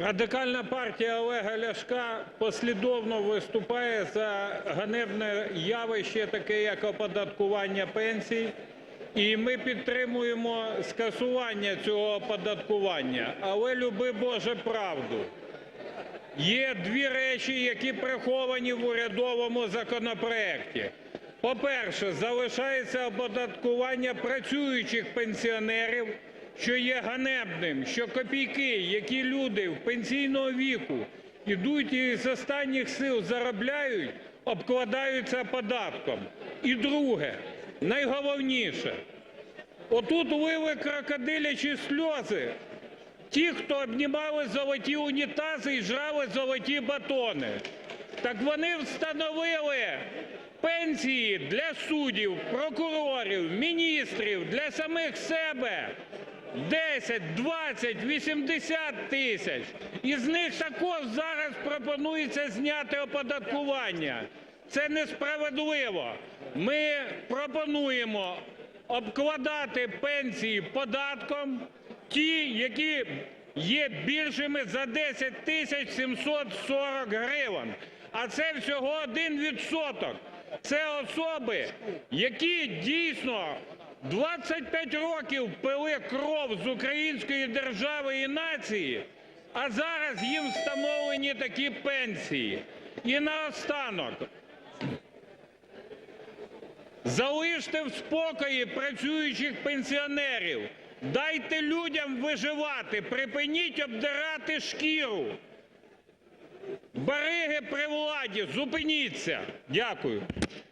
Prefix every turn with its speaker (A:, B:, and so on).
A: Радикальна партія Олега Ляшка послідовно виступає за ганебне явище, таке як оподаткування пенсій. І ми підтримуємо скасування цього оподаткування. Але люби Боже правду. Є дві речі, які приховані в урядовому законопроекті. По-перше, залишається оподаткування працюючих пенсіонерів, що є ганебним, що копійки, які люди в пенсійного віку ідуть і з останніх сил заробляють, обкладаються податком. І друге, найголовніше, отут лили крокодилячі сльози ті, хто обнімали золоті унітази і жрали золоті батони. Так вони встановили пенсії для суддів, прокурорів, міністрів, для самих себе 10, 20, 80 тисяч. Із них також зараз пропонується зняти оподаткування. Це несправедливо. Ми пропонуємо обкладати пенсії податком ті, які є більшими за 10 тисяч 740 гривень. А це всього 1 відсоток. Це особи, які дійсно 25 років пили кров з української держави і нації, а зараз їм встановлені такі пенсії. І наостанок. Залиште в спокої працюючих пенсіонерів. Дайте людям виживати, припиніть обдирати шкіру. Бариги при владі, зупиніться. Дякую.